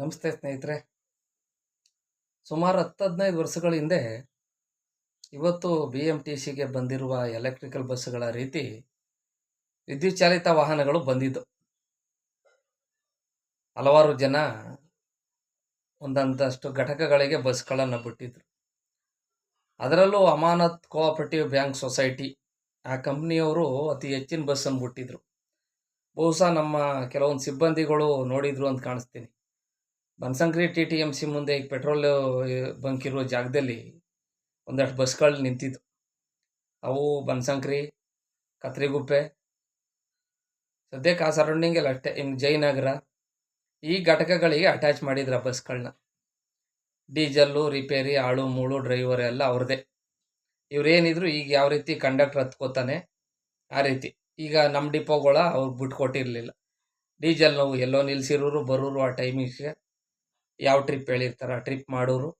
ನಮಸ್ತೆ ಸ್ನೇಹಿತರೆ. ಸುಮಾರು ಹತ್ತು ಹದಿನೈದು ವರ್ಷಗಳ ಹಿಂದೆ ಇವತ್ತು ಬಿ ಎಂ ಟಿ ಸಿಗೆ ಬಂದಿರುವ ಎಲೆಕ್ಟ್ರಿಕಲ್ ಬಸ್ಸುಗಳ ರೀತಿ ವಿದ್ಯುತ್ ಚಾಲಿತ ವಾಹನಗಳು ಬಂದಿದ್ದು. ಹಲವಾರು ಜನ ಒಂದೊಂದಷ್ಟು ಘಟಕಗಳಿಗೆ ಬಸ್ಗಳನ್ನು ಬಿಟ್ಟಿದ್ರು. ಅದರಲ್ಲೂ ಅಮಾನತ್ ಕೋಆಪರೇಟಿವ್ ಬ್ಯಾಂಕ್ ಸೊಸೈಟಿ ಆ ಕಂಪ್ನಿಯವರು ಅತಿ ಹೆಚ್ಚಿನ ಬಸ್ಸನ್ನು ಬಿಟ್ಟಿದ್ರು. ಬಹುಶಃ ನಮ್ಮ ಕೆಲವೊಂದು ಸಿಬ್ಬಂದಿಗಳು ನೋಡಿದ್ರು ಅಂತ ಕಾಣಿಸ್ತೀನಿ. Banashankari T T M C ಮುಂದೆ ಈಗ ಪೆಟ್ರೋಲ್ ಬಂಕ್ ಇರೋ ಜಾಗದಲ್ಲಿ ಒಂದಷ್ಟು ಬಸ್ಗಳು ನಿಂತಿದ್ವು. ಅವು ಬನ್ಸಂಕ್ರಿ ಕತ್ರಿಗುಪ್ಪೆ, ಸದ್ಯಕ್ಕೆ ಆ ಸರೌಂಡಿಂಗಲ್ಲಿ ಅಷ್ಟೇ, ಇನ್ನು ಜಯನಗರ. ಈ ಘಟಕಗಳಿಗೆ ಅಟ್ಯಾಚ್ ಮಾಡಿದ್ರು ಆ ಬಸ್ಗಳನ್ನ ಡೀಸೆಲ್ಲು ರಿಪೇರಿ ಆಳು ಮೂಳು, ಡ್ರೈವರ್ ಎಲ್ಲ ಅವ್ರದ್ದೇ. ಇವರೇನಿದ್ರು ಈಗ ಯಾವ ರೀತಿ ಕಂಡಕ್ಟರ್ ಹತ್ಕೋತಾನೆ, ಆ ರೀತಿ. ಈಗ ನಮ್ಮ ಡಿಪೋಗಳ ಅವ್ರು ಬಿಟ್ಕೊಟ್ಟಿರಲಿಲ್ಲ. ಡೀಸೆಲ್ ನಾವು ಎಲ್ಲೋ ನಿಲ್ಸಿರೋರು, ಬರೋರು ಆ ಟೈಮಿಗೆ ಯಾವ ಟ್ರಿಪ್ ಹೇಳಿರ್ತಾರೆ ಟ್ರಿಪ್ ಮಾಡೋರು,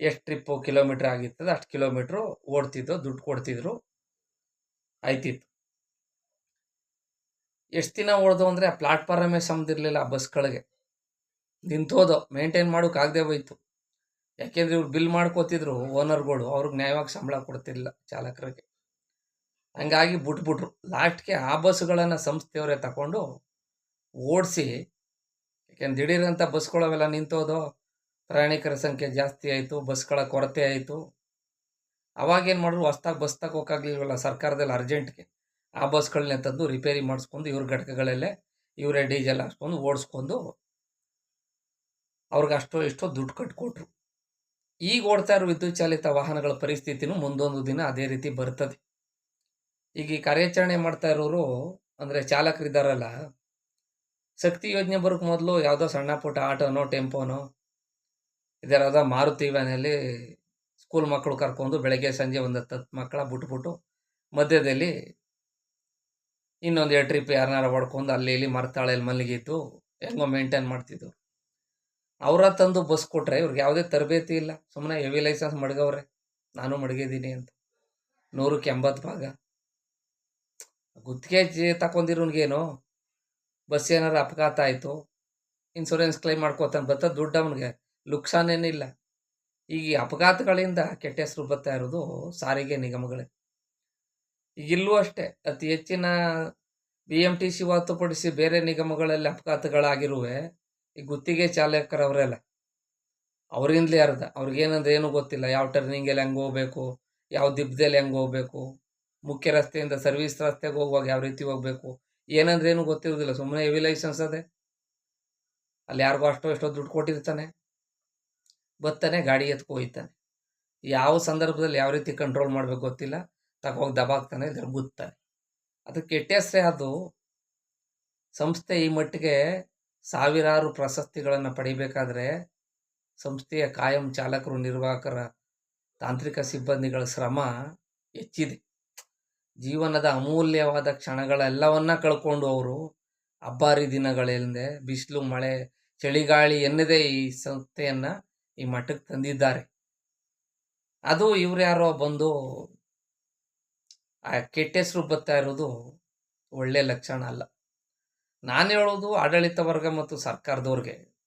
ಎಷ್ಟು ಟ್ರಿಪ್ಪು ಕಿಲೋಮೀಟ್ರ್ ಆಗಿರ್ತದೆ, ಅಷ್ಟು ಕಿಲೋಮೀಟ್ರು ಓಡ್ತಿದ್ದೋ ದುಡ್ಡು ಕೊಡ್ತಿದ್ರು, ಆಯ್ತಿತ್ತು. ಎಷ್ಟು ದಿನ ಓಡ್ದು ಅಂದರೆ ಆ ಪ್ಲಾಟ್ಫಾರಮೇ ಸಮದಿರಲಿಲ್ಲ, ಆ ಬಸ್ಗಳಿಗೆ ನಿಂತೋದು ಮೇಂಟೈನ್ ಮಾಡೋಕ್ಕಾಗದೆ ಹೋಯ್ತು. ಯಾಕೆಂದ್ರೆ ಇವ್ರು ಬಿಲ್ ಮಾಡ್ಕೋತಿದ್ರು ಓನರ್ಗಳು ಅವ್ರಿಗೆ ನ್ಯಾಯವಾಗಿ ಸಂಬಳ ಕೊಡ್ತಿರ್ಲಿಲ್ಲ ಚಾಲಕರಿಗೆ. ಹಂಗಾಗಿ ಬಿಟ್ಬಿಟ್ರು. ಲಾಸ್ಟ್ಗೆ ಆ ಬಸ್ಗಳನ್ನು ಸಂಸ್ಥೆಯವರೇ ತಗೊಂಡು ಓಡಿಸಿ ಯಾಕೆಂದ್ರೆ ದಿಢೀರಂತ ಬಸ್ಗಳವೆಲ್ಲ ನಿಂತೋದು, ಪ್ರಯಾಣಿಕರ ಸಂಖ್ಯೆ ಜಾಸ್ತಿ ಆಯಿತು ಬಸ್ಗಳ ಕೊರತೆ ಆಯಿತು. ಅವಾಗೇನು ಮಾಡಿದ್ರು, ಹೊಸ್ದಾಗಿ ಬಸ್ ತಗೋಕ್ಕಾಗ್ಲಿಲ್ವಲ್ಲ ಸರ್ಕಾರದಲ್ಲಿ ಅರ್ಜೆಂಟ್ಗೆ ಆ ಬಸ್ಗಳನ್ನೇ ತಂದು ರಿಪೇರಿ ಮಾಡಿಸ್ಕೊಂಡು ಇವ್ರ ಘಟಕಗಳಲ್ಲೇ ಇವರೇ ಡೀಸೆಲ್ ಹಾಕ್ಸ್ಕೊಂಡು ಓಡಿಸ್ಕೊಂಡು ಅವ್ರಿಗೆ ಅಷ್ಟೋ ಎಷ್ಟೋ ದುಡ್ಡು ಕಟ್ಕೊಟ್ರು. ಈಗ ಓಡ್ತಾ ಇರೋ ವಿದ್ಯುತ್ ಚಾಲಿತ ವಾಹನಗಳ ಪರಿಸ್ಥಿತಿನೂ ಮುಂದೊಂದು ದಿನ ಅದೇ ರೀತಿ ಬರ್ತದೆ. ಈಗ ಈ ಕಾರ್ಯಾಚರಣೆ ಮಾಡ್ತಾ ಇರೋರು ಅಂದರೆ ಚಾಲಕರಿದ್ದಾರಲ್ಲ ಶಕ್ತಿ ಯೋಜನೆ ಬರೋಕ್ಕೆ ಮೊದಲು ಯಾವುದೋ ಸಣ್ಣ ಪುಟ್ಟ ಆಟೋನೋ ಟೆಂಪೋನೋ ಇದೆಲ್ಲದೋ ಮಾರುತಿ ವ್ಯಾನಲ್ಲಿ ಸ್ಕೂಲ್ ಮಕ್ಕಳು ಕರ್ಕೊಂಡು ಬೆಳಗ್ಗೆ ಸಂಜೆ ಒಂದು ಹತ್ತು ಹತ್ತು ಮಕ್ಕಳ ಬಿಟ್ಬಿಟ್ಟು ಮಧ್ಯದಲ್ಲಿ ಇನ್ನೊಂದು ಎರಡು ಟ್ರಿಪ್ ಯಾರನ್ನಾರ ಹೊಡ್ಕೊಂಡು ಅಲ್ಲಿ ಇಲ್ಲಿ ಮರ್ತಾಳೆಯಲ್ಲಿ ಮಲಗಿತ್ತು ಹೆಂಗೋ ಮೇಂಟೈನ್ ಮಾಡ್ತಿದ್ರು ಅವರ ತಂದು ಬಸ್ ಕೊಟ್ರೆ ಇವ್ರಿಗೆ ಯಾವುದೇ ತರಬೇತಿ ಇಲ್ಲ. ಸುಮ್ಮನೆ ಹೆವಿ ಲೈಸೆನ್ಸ್ ಮಡ್ಗವ್ರೆ. ನಾನು ಮಡಗಿದ್ದೀನಿ ಅಂತ. ನೂರಕ್ಕೆ ಎಂಬತ್ತು ಭಾಗ. ಗುತ್ತಿಗೆ ತಗೊಂಡಿರೋನ್ಗೇನು ಬಸ್ ಏನಾರು ಅಪಘಾತ ಆಯಿತು ಇನ್ಸೂರೆನ್ಸ್ ಕ್ಲೈಮ್ ಮಾಡ್ಕೋತಾನೆ ಬರ್ತಾ ದುಡ್ಡು ಅವನಿಗೆ. ನುಕ್ಸಾನೇನಿಲ್ಲ ಈಗ ಈ ಅಪಘಾತಗಳಿಂದ ಕೆಟ್ಟ ಹೆಸರು ಬರ್ತಾ ಇರೋದು ಸಾರಿಗೆ ನಿಗಮಗಳೇ. ಇಲ್ಲೂ ಅಷ್ಟೇ, ಅತಿ ಹೆಚ್ಚಿನ ಬಿ ಎಂ ಟಿ ಸಿ ಹೊರತುಪಡಿಸಿ ಬೇರೆ ನಿಗಮಗಳಲ್ಲಿ ಅಪಘಾತಗಳಾಗಿರುವೆ, ಈ ಗುತ್ತಿಗೆ ಚಾಲಕರವರೆಲ್ಲ ಅವರಿಂದಲೇ ಅರ್ಧ, ಅವ್ರಿಗೇನಂದ್ರೆ ಏನೂ ಗೊತ್ತಿಲ್ಲ. ಯಾವ ಟರ್ನಿಂಗಲ್ಲಿ ಹೆಂಗೆ ಹೋಗ್ಬೇಕು, ಯಾವ ದಿಬ್ಬದಲ್ಲಿ ಹೆಂಗೆ ಹೋಗ್ಬೇಕು, ಮುಖ್ಯ ರಸ್ತೆಯಿಂದ ಸರ್ವಿಸ್ ರಸ್ತೆಗೆ ಹೋಗುವಾಗ ಯಾವ ರೀತಿ ಹೋಗ್ಬೇಕು ಏನಂದ್ರೆ ಏನು ಗೊತ್ತಿರೋದಿಲ್ಲ ಸುಮ್ಮನೆ ಹೆವಿ ಲೈಸೆನ್ಸ್ ಅದೇ. ಅಲ್ಲಿ ಯಾರಿಗೋ ಅಷ್ಟೋ ಎಷ್ಟೋ ದುಡ್ಡು ಕೊಟ್ಟಿರ್ತಾನೆ. ಬರ್ತಾನೆ ಗಾಡಿ ಎತ್ಕೊ ಹೋಯ್ತಾನೆ. ಯಾವ ಸಂದರ್ಭದಲ್ಲಿ ಯಾವ ರೀತಿ ಕಂಟ್ರೋಲ್ ಮಾಡ್ಬೇಕು ಗೊತ್ತಿಲ್ಲ. ತಗೋಗಿ ದಬಾಕ್ತಾನೆ ಗುತ್ತಾನೆ ಅದು ಕೆಟ್ಟ ಅದು. ಸಂಸ್ಥೆ ಈ ಮಟ್ಟಿಗೆ ಸಾವಿರಾರು ಪ್ರಶಸ್ತಿಗಳನ್ನು ಪಡಿಬೇಕಾದ್ರೆ ಸಂಸ್ಥೆಯ ಕಾಯಂ ಚಾಲಕರು, ನಿರ್ವಾಹಕರ ತಾಂತ್ರಿಕ ಸಿಬ್ಬಂದಿಗಳ ಶ್ರಮ ಹೆಚ್ಚಿದೆ. ಜೀವನದ ಅಮೂಲ್ಯವಾದ ಕ್ಷಣಗಳೆಲ್ಲವನ್ನ ಕಳ್ಕೊಂಡು ಅವರು ಅಬ್ಬಾರಿ ದಿನಗಳೆಂದೆ ಬಿಸಿಲು, ಮಳೆ, ಚಳಿಗಾಳಿ ಎನ್ನದೇ ಈ ಸಂಸ್ಥೆಯನ್ನ ಈ ಮಠಕ್ಕೆ ತಂದಿದ್ದಾರೆ. ಅದು ಇವ್ರು ಯಾರೋ ಬಂದು ಆ ಕೆಟ್ಟ ಹೆಸರು ಬರ್ತಾ ಇರೋದು ಒಳ್ಳೆ ಲಕ್ಷಣ ಅಲ್ಲ. ನಾನು ಹೇಳೋದು ಆಡಳಿತ ವರ್ಗ ಮತ್ತು ಸರ್ಕಾರದವ್ರಿಗೆ.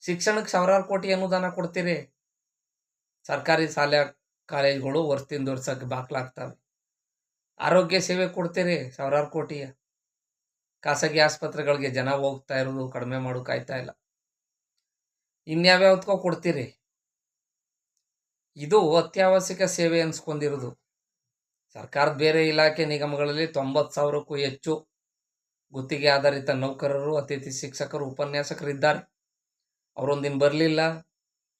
ಶಿಕ್ಷಣಕ್ಕೆ ಸಾವಿರಾರು ಕೋಟಿ ಅನುದಾನ ಕೊಡ್ತೀರಿ. ಸರ್ಕಾರಿ ಶಾಲೆ, ಕಾಲೇಜ್ಗಳು ವರ್ಷದಿಂದ ವರ್ಷಕ್ಕೆ ಬಾಕ್ಲಾಗ್ತವೆ ಆರೋಗ್ಯ ಸೇವೆ ಕೊಡ್ತೀರಿ ಸಾವಿರಾರು ಕೋಟಿಯ. ಖಾಸಗಿ ಆಸ್ಪತ್ರೆಗಳಿಗೆ ಜನ ಹೋಗ್ತಾ ಇರೋದು ಕಡಿಮೆ ಮಾಡೋಕ್ಕಾಯ್ತಾ ಇಲ್ಲ. ಇನ್ಯಾವ್ಯಾವ್ದಕ್ಕೋ ಕೊಡ್ತೀರಿ? ಇದು ಅತ್ಯಾವಶ್ಯಕ ಸೇವೆ ಅನ್ಸ್ಕೊಂಡಿರೋದು. ಸರ್ಕಾರದ ಬೇರೆ ಇಲಾಖೆ ನಿಗಮಗಳಲ್ಲಿ ತೊಂಬತ್ತು ಸಾವಿರಕ್ಕೂ ಹೆಚ್ಚು ಗುತ್ತಿಗೆ ಆಧಾರಿತ ನೌಕರರು, ಅತಿಥಿ ಶಿಕ್ಷಕರು, ಉಪನ್ಯಾಸಕರಿದ್ದಾರೆ. ಅವರೊಂದಿನ ಬರಲಿಲ್ಲ.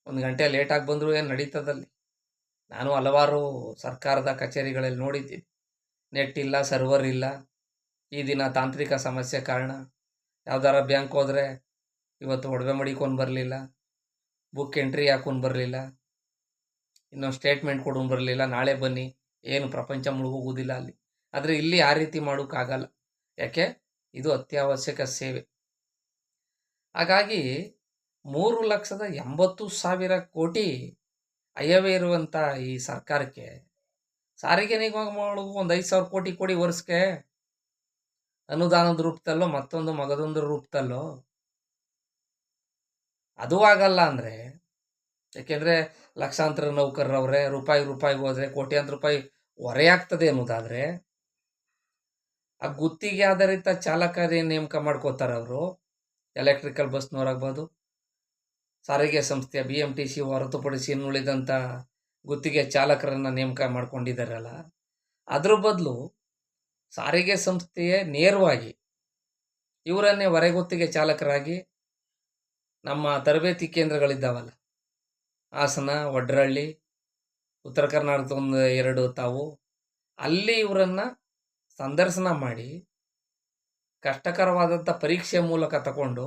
ಒಂದು ಗಂಟೆ ಲೇಟಾಗಿ ಬಂದರೂ, ಏನು ನಡೀತದಲ್ಲಿ? ನಾನು ಹಲವಾರು ಸರ್ಕಾರದ ಕಚೇರಿಗಳಲ್ಲಿ ನೋಡಿದ್ದೀನಿ. ನೆಟ್ ಇಲ್ಲ ಸರ್ವರ್ ಇಲ್ಲ ಈ ದಿನ ತಾಂತ್ರಿಕ ಸಮಸ್ಯೆ ಕಾರಣ. ಯಾವ್ದಾರ ಬ್ಯಾಂಕ್ ಹೋದರೆ ಇವತ್ತು ಒಡವೆ ಮಡಿಕೊಂಡು ಬರಲಿಲ್ಲ ಬುಕ್ ಎಂಟ್ರಿ ಹಾಕೊಂಡು ಬರಲಿಲ್ಲ, ಇನ್ನೊಂದು ಸ್ಟೇಟ್ಮೆಂಟ್ ಕೊಡು ಬರಲಿಲ್ಲ, ನಾಳೆ ಬನ್ನಿ, ಏನು ಪ್ರಪಂಚ ಮುಳುಗೋಗುವುದಿಲ್ಲ ಅಲ್ಲಿ. ಆದರೆ ಇಲ್ಲಿ ಆ ರೀತಿ ಮಾಡೋಕ್ಕಾಗಲ್ಲ ಯಾಕೆ? ಇದು ಅತ್ಯಾವಶ್ಯಕ ಸೇವೆ. ಹಾಗಾಗಿ ಮೂರು ಲಕ್ಷದ ಎಂಬತ್ತು ಸಾವಿರ ಕೋಟಿ ಅಯ್ಯವೇ ಇರುವಂಥ ಈ ಸರ್ಕಾರಕ್ಕೆ ಸಾರಿಗೆ ನಿಗಮಗಳು ಒಂದು ಐದು ಸಾವಿರ ಕೋಟಿ ಕೊಡಿ ವರ್ಷಕ್ಕೆ. ಅನುದಾನದ ರೂಪದಲ್ಲೋ, ಮತ್ತೊಂದು ಮಗದೊಂದು ರೂಪದಲ್ಲೋ. ಅದು ಆಗಲ್ಲ ಅಂದರೆ, ಯಾಕೆಂದರೆ ಲಕ್ಷಾಂತರ ನೌಕರರವ್ರೆ, ರೂಪಾಯಿ ರೂಪಾಯಿಗೆ ಹೋದರೆ, ಕೋಟ್ಯಾಂತರ ರೂಪಾಯಿ ಹೊರೆಯಾಗ್ತದೆ ಅನ್ನೋದಾದರೆ, ಆ ಗುತ್ತಿಗೆ ಆಧಾರಿತ ಚಾಲಕರೇ ನೇಮಕ ಮಾಡ್ಕೋತಾರೆ ಅವರು. ಎಲೆಕ್ಟ್ರಿಕಲ್ ಬಸ್ನವರಾಗ್ಬೋದು ಸಾರಿಗೆ ಸಂಸ್ಥೆ ಬಿ ಎಂ ಟಿ ಸಿ ಹೊರತುಪಡಿಸಿ ಇನ್ನುಳಿದಂಥ ಗುತ್ತಿಗೆ ಚಾಲಕರನ್ನು ನೇಮಕ ಮಾಡ್ಕೊಂಡಿದ್ದಾರಲ್ಲ, ಅದ್ರ ಬದಲು ಸಾರಿಗೆ ಸಂಸ್ಥೆಯೇ ನೇರವಾಗಿ ಇವರನ್ನೇ ಹೊರಗುತ್ತಿಗೆ ಚಾಲಕರಾಗಿ ನಮ್ಮ ತರಬೇತಿ ಕೇಂದ್ರಗಳಿದ್ದಾವಲ್ಲ, ಹಾಸನ, ವಡ್ರಳ್ಳಿ, ಉತ್ತರ ಕರ್ನಾಟಕದ ಒಂದು ಎರಡು ತಾವು, ಅಲ್ಲಿ ಇವರನ್ನು ಸಂದರ್ಶನ ಮಾಡಿ ಕಷ್ಟಕರವಾದಂಥ ಪರೀಕ್ಷೆ ಮೂಲಕ ತಗೊಂಡು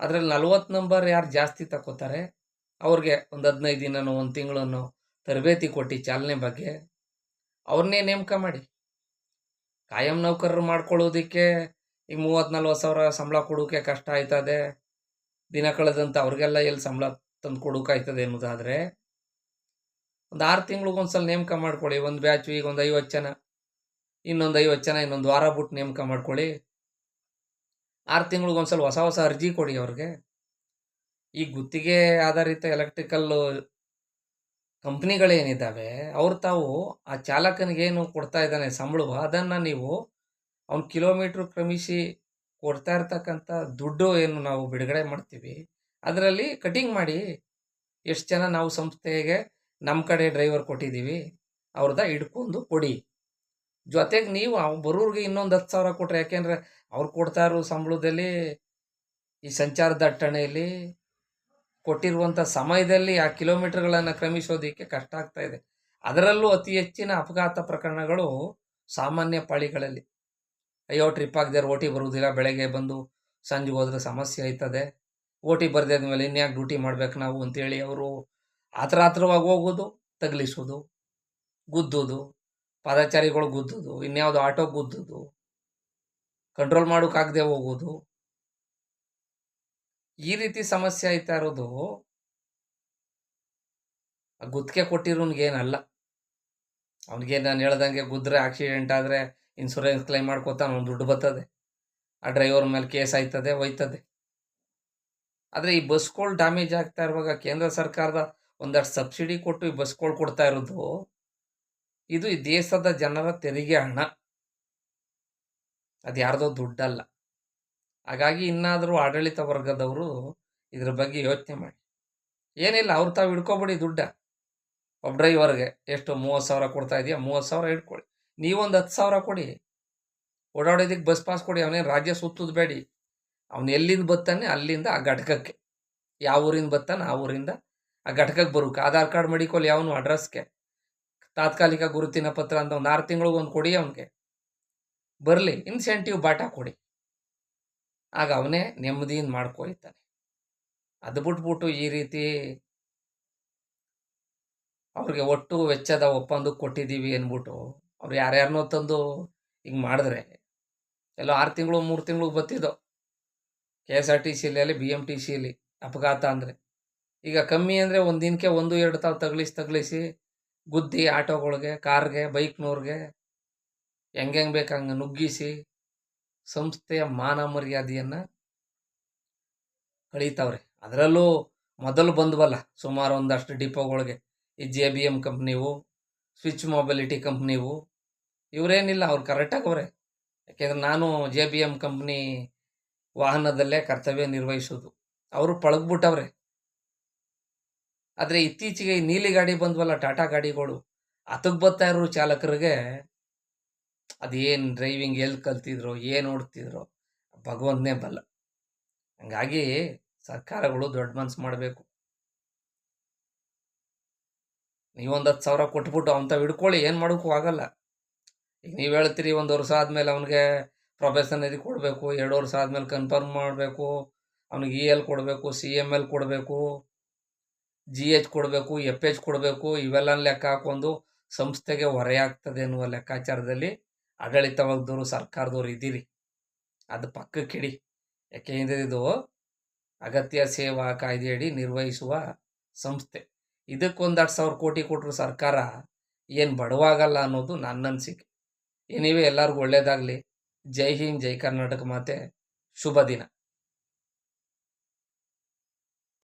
ಅದರಲ್ಲಿ ನಲ್ವತ್ತು ನಂಬರ್ ಯಾರು ಜಾಸ್ತಿ ತಗೋತಾರೆ ಅವ್ರಿಗೆ ಒಂದು ಹದಿನೈದು ದಿನನೋ ಒಂದು ತಿಂಗಳನ್ನು ತರಬೇತಿ ಕೊಟ್ಟು ಚಾಲನೆ ಬಗ್ಗೆ ಅವ್ರನ್ನೇ ನೇಮಕ ಮಾಡಿ. ಕಾಯಂ ನೌಕರರು ಮಾಡ್ಕೊಳ್ಳೋದಕ್ಕೆ ಈಗ ಮೂವತ್ತು ನಲ್ವತ್ತು ಸಾವಿರ ಸಂಬಳ ಕೊಡೋಕೆ ಕಷ್ಟ ಆಯ್ತದೆ. ದಿನ ಕಳೆದಂತ ಅವ್ರಿಗೆಲ್ಲ ಎಲ್ಲಿ ಸಂಬಳ ತಂದು ಕೊಡೋಕಾಯ್ತದೆ ಅನ್ನೋದಾದರೆ ಒಂದು ಆರು ತಿಂಗಳಿಗೊಂದು ಸಲ ನೇಮಕ ಮಾಡ್ಕೊಳ್ಳಿ. ಒಂದು ಬ್ಯಾಚು ಈಗ ಒಂದು ಐವತ್ತು ಜನ, ಇನ್ನೊಂದು ಐವತ್ತು ಜನ, ಇನ್ನೊಂದು ವಾರ ಬಿಟ್ಟು ನೇಮಕ ಮಾಡ್ಕೊಳ್ಳಿ. ಆರು ತಿಂಗಳಿಗೊಂದು ಸಲ ಹೊಸ ಹೊಸ ಅರ್ಜಿ ಕೊಡಿ ಅವ್ರಿಗೆ. ಈ ಗುತ್ತಿಗೆ ಆಧಾರಿತ ಎಲೆಕ್ಟ್ರಿಕಲ್ಲು ಕಂಪ್ನಿಗಳೇನಿದ್ದಾವೆ, ಅವ್ರು ತಾವು ಆ ಚಾಲಕನಿಗೇನು ಕೊಡ್ತಾ ಇದ್ದಾನೆ ಸಂಬಳವ, ಅದನ್ನು ನೀವು ಅವ್ನು ಕಿಲೋಮೀಟ್ರ್ ಕ್ರಮಿಸಿ ಕೊಡ್ತಾ ಇರ್ತಕ್ಕಂಥ ದುಡ್ಡು ಏನು ನಾವು ಬಿಡುಗಡೆ ಮಾಡ್ತೀವಿ, ಅದರಲ್ಲಿ ಕಟಿಂಗ್ ಮಾಡಿ ಎಷ್ಟು ಜನ ನಾವು ಸಂಸ್ಥೆಗೆ ನಮ್ಮ ಕಡೆ ಡ್ರೈವರ್ ಕೊಟ್ಟಿದ್ದೀವಿ ಅವ್ರದ್ದ ಹಿಡ್ಕೊಂಡು ಕೊಡಿ. ಜೊತೆಗೆ ನೀವು ಅವ್ ಬರೋರಿಗೆ ಇನ್ನೊಂದು ಹತ್ತು ಸಾವಿರ ಕೊಟ್ಟರೆ ಯಾಕೆಂದರೆ ಅವ್ರು ಕೊಡ್ತಾ ಇರೋ ಸಂಬಳದಲ್ಲಿ ಈ ಸಂಚಾರ ದಟ್ಟಣೆಯಲ್ಲಿ ಕೊಟ್ಟಿರುವಂಥ ಸಮಯದಲ್ಲಿ ಆ ಕಿಲೋಮೀಟರ್ಗಳನ್ನು ಕ್ರಮಿಸೋದಕ್ಕೆ ಕಷ್ಟ ಆಗ್ತಾ ಇದೆ. ಅದರಲ್ಲೂ ಅತಿ ಹೆಚ್ಚಿನ ಅಪಘಾತ ಪ್ರಕರಣಗಳು ಸಾಮಾನ್ಯ ಪಾಳಿಗಳಲ್ಲಿ. ಅಯ್ಯೋ ಟ್ರಿಪ್ ಆಗದೆ ಓಟಿ ಬರುವುದಿಲ್ಲ, ಬೆಳಗ್ಗೆ ಬಂದು ಸಂಜೆ ಹೋದ್ರೆ ಸಮಸ್ಯೆ ಆಯ್ತದೆ. ಓಟಿ ಟಿ ಬರ್ದಾದ ಮೇಲೆ ಇನ್ಯಾಕೆ ಡ್ಯೂಟಿ ಮಾಡ್ಬೇಕು ನಾವು ಅಂತೇಳಿ ಅವರು ಆತರ ಆತರವಾಗಿ ಹೋಗೋದು ತಗಲಿಸೋದು ಗುದ್ದೋದು ಪಾದಚಾರಿಗಳು ಗುದ್ದೋದು ಇನ್ಯಾವುದು ಆಟೋ ಗುದ್ದೋದು ಕಂಟ್ರೋಲ್ ಮಾಡೋಕ್ಕಾಗದೆ ಹೋಗೋದು ಈ ರೀತಿ ಸಮಸ್ಯೆ ಆಯ್ತಾ ಇರೋದು ಗುತ್ತಿಗೆ ಕೊಟ್ಟಿರೋನ್ಗೇನಲ್ಲ ಅವ್ನಿಗೆ ನಾನು ಹೇಳ್ದಂಗೆ ಗುದ್ರೆ ಆಕ್ಸಿಡೆಂಟ್ ಆದರೆ ಇನ್ಸೂರೆನ್ಸ್ ಕ್ಲೈಮ್ ಮಾಡ್ಕೋತಾನೆ, ಅವ್ನು ದುಡ್ಡು ಬರ್ತದೆ. ಆ ಡ್ರೈವರ್ ಮೇಲೆ ಕೇಸ್ ಆಯ್ತದೆ, ಹೋಯ್ತದೆ. ಆದರೆ ಈ ಬಸ್ಗಳು ಡ್ಯಾಮೇಜ್ ಆಗ್ತಾ ಇರುವಾಗ ಕೇಂದ್ರ ಸರ್ಕಾರದ ಒಂದಷ್ಟು ಸಬ್ಸಿಡಿ ಕೊಟ್ಟು ಈ ಬಸ್ಗಳು ಕೊಡ್ತಾ ಇರೋದು, ಇದು ಈ ದೇಶದ ಜನರ ತೆರಿಗೆ ಹಣ. ಅದು ಯಾರ್ದೋ ದುಡ್ಡಲ್ಲ. ಹಾಗಾಗಿ ಇನ್ನಾದರೂ ಆಡಳಿತ ವರ್ಗದವರು ಇದ್ರ ಬಗ್ಗೆ ಯೋಚನೆ ಮಾಡಿ. ಏನಿಲ್ಲ, ಅವ್ರು ತಾವು ಹಿಡ್ಕೊಬಿಡಿ ದುಡ್ಡ. ಒಬ್ಬ ಡ್ರೈವರ್ಗೆ ಎಷ್ಟು ಮೂವತ್ತು ಸಾವಿರ ಕೊಡ್ತಾ ಇದೆಯಾ? ಮೂವತ್ತು ಸಾವಿರ ಇಟ್ಕೊಳ್ಳಿ ನೀವೊಂದು ಹತ್ತು ಸಾವಿರ ಕೊಡಿ. ಓಡಾಡೋದಕ್ಕೆ ಬಸ್ ಪಾಸ್ ಕೊಡಿ, ಅವನೇನು ರಾಜ್ಯ ಸುತ್ತದ ಬೇಡಿ. ಅವನು ಎಲ್ಲಿಂದ ಬತ್ತಾನೆ ಅಲ್ಲಿಂದ ಆ ಘಟಕಕ್ಕೆ. ಯಾವ ಊರಿಂದ ಬತ್ತಾನೆ ಆ ಊರಿಂದ ಆ ಘಟಕಕ್ಕೆ ಬರೋಕೆ. ಆಧಾರ್ ಕಾರ್ಡ್ ಮಡಿಕೊಳ್ಳಿ ಯಾವನು ಅಡ್ರೆಸ್ಗೆ. ತಾತ್ಕಾಲಿಕ ಗುರುತಿನ ಪತ್ರ ಅಂತ ಒಂದು ಆರು ತಿಂಗಳಿಗೆ ಒಂದು ಕೊಡಿ ಅವನಿಗೆ. ಬರಲಿ, ಇನ್ಸೆಂಟಿವ್ ಬಾಟ ಕೊಡಿ. ಆಗ ಅವನೇ ನೆಮ್ಮದಿಯಿಂದ ಮಾಡ್ಕೊಯ್ತಾನೆ ಅದು ಬಿಟ್ಬಿಟ್ಟು ಈ ರೀತಿ ಅವ್ರಿಗೆ ಒಟ್ಟು ವೆಚ್ಚದ ಒಪ್ಪಂದಕ್ಕೆ ಕೊಟ್ಟಿದ್ದೀವಿ ಅಂದ್ಬಿಟ್ಟು ಅವ್ರು ಯಾರ್ಯಾರನ್ನೋ ತಂದು ಹಿಂಗೆ ಮಾಡಿದ್ರೆ ಎಲ್ಲೋ ಆರು ತಿಂಗಳು, ಮೂರು ತಿಂಗಳು ಬತ್ತಿದ್ದೋ ಕೆ ಎಸ್ ಆರ್ ಟಿ ಸಿಲಿ ಬಿ ಎಂ ಟಿ ಸಿಲಿ ಅಪಘಾತ ಅಂದರೆ. ಈಗ ಕಮ್ಮಿ ಅಂದರೆ ಒಂದು ದಿನಕ್ಕೆ ಒಂದು, ಎರಡು ತಾವು ತಗ್ಲಿಸಿ ತಗ್ಲಿಸಿ ಗುದ್ದಿ ಆಟೋಗಳಿಗೆ, ಕಾರ್ಗೆ, ಬೈಕ್ನವ್ರಿಗೆ ಹೆಂಗೆ ಬೇಕು ಹಂಗೆ ನುಗ್ಗಿಸಿ ಸಂಸ್ಥೆಯ ಮಾನ ಮರ್ಯಾದೆಯನ್ನು ಕಳೀತಾವ್ರೆ. ಅದರಲ್ಲೂ ಮೊದಲು ಬಂದ್ವಲ್ಲ, ಸುಮಾರು ಒಂದಷ್ಟು ಡಿಪೋಗಳಿಗೆ. ಈ ಜೆ ಬಿ ಎಂ ಕಂಪ್ನಿವು, ಸ್ವಿಚ್ ಮೊಬಿಲಿಟಿ ಕಂಪ್ನಿವು, ಇವರೇನಿಲ್ಲ, ಅವ್ರು ಕರೆಕ್ಟಾಗಿ ಅವರೇ ಯಾಕೆಂದ್ರೆ ನಾನು ಜೆ ಬಿ ಎಂ ಕಂಪ್ನಿ ವಾಹನದಲ್ಲೇ ಕರ್ತವ್ಯ ನಿರ್ವಹಿಸೋದು. ಅವರು ಪಳಗ್ಬಿಟ್ಟವ್ರೆ. ಆದರೆ ಇತ್ತೀಚೆಗೆ ಈ ನೀಲಿ ಗಾಡಿ ಬಂದ್ವಲ್ಲ, ಟಾಟಾ ಗಾಡಿಗಳು, ಅತಗ್ ಬತ್ತಾ ಇರೋ ಚಾಲಕರಿಗೆ ಅದೇನು ಡ್ರೈವಿಂಗ್ ಎಲ್ಲಿ ಕಲ್ತಿದ್ರು, ಏನು ಓಡ್ತಿದ್ರು, ಭಗವಂತನೇ ಬಲ್ಲ. ಹಂಗಾಗಿ ಸರ್ಕಾರಗಳು ದೊಡ್ಡ ಮನ್ಸು ಮಾಡಬೇಕು. ನೀವೊಂದು ಹತ್ತು ಸಾವಿರ ಕೊಟ್ಬಿಟ್ಟು ಅಂತ ಹಿಡ್ಕೊಳ್ಳಿ ಏನು ಮಾಡೋಕ್ಕೂ ಆಗಲ್ಲ. ಈಗ ನೀವು ಹೇಳ್ತೀರಿ ಒಂದು ವರ್ಷ ಆದಮೇಲೆ ಅವನಿಗೆ ಪ್ರೊಫೆಷನರಿ ಕೊಡಬೇಕು, ಎರಡು ವರ್ಷ ಆದಮೇಲೆ ಕನ್ಫರ್ಮ್ ಮಾಡಬೇಕು, ಅವ್ನಿಗೆ ಇ ಎಲ್ ಕೊಡಬೇಕು ಸಿ ಎಂ ಎಲ್ ಕೊಡಬೇಕು ಜಿ ಎಚ್ ಕೊಡಬೇಕು ಎಫ್ ಎಚ್ ಕೊಡಬೇಕು ಇವೆಲ್ಲ ಲೆಕ್ಕ ಹಾಕೊಂಡು ಸಂಸ್ಥೆಗೆ ಹೊರೆಯಾಗ್ತದೆ ಅನ್ನುವ ಲೆಕ್ಕಾಚಾರದಲ್ಲಿ ಆಡಳಿತವಾದವರು ಸರ್ಕಾರದವ್ರು ಇದ್ದೀರಿ. ಅದು ಪಕ್ಕಕ್ಕೆ ಇಡಿ. ಯಾಕೆಂದರೆ ಇದು ಅಗತ್ಯ ಸೇವಾ ಕಾಯ್ದೆಯಡಿ ನಿರ್ವಹಿಸುವ ಸಂಸ್ಥೆ. ಇದಕ್ಕೊಂದೆರಡು ಸಾವಿರ ಕೋಟಿ ಕೊಟ್ಟರು ಸರ್ಕಾರ ಏನು ಬಡವಾಗಲ್ಲ ಅನ್ನೋದು ನನ್ನ ಅನಿಸಿಕೆ. ಏನಿವೆ ಎಲ್ಲರಿಗೂ ಒಳ್ಳೆಯದಾಗಲಿ ಜೈ ಹಿಂದ್, ಜೈ ಕರ್ನಾಟಕ ಮಾತೆ. ಶುಭ ದಿನ.